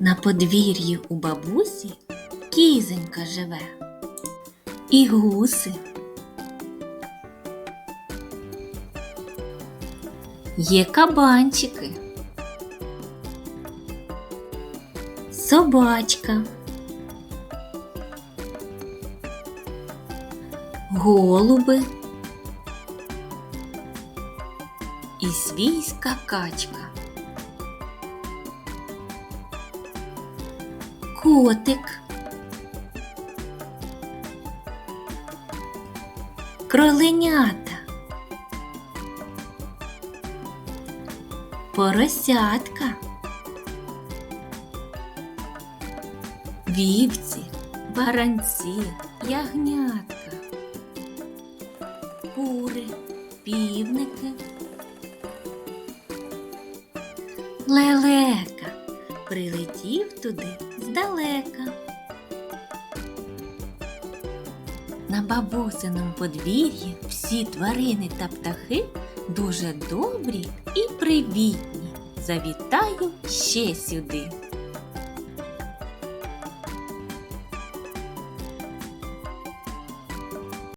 На подвір'ї у бабусі кізонька живе. І гуси. Є кабанчики. Собачка. Голуби. І свійська качка. Котик. Кроленята. Поросятка. Вівці, баранці, ягнятка. Кури, півники. Лелека прилетів туди здалека. На бабусиному подвір'ї всі тварини та птахи дуже добрі і привітні. Завітаю ще сюди.